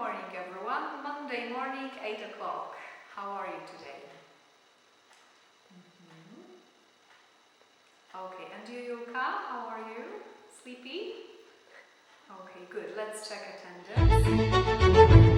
morning, everyone. Monday morning, 8 o'clock. How are you today? Mhm. Okay, and you, Yuka, how are you? Sleepy? Okay, good. Let's check attendance.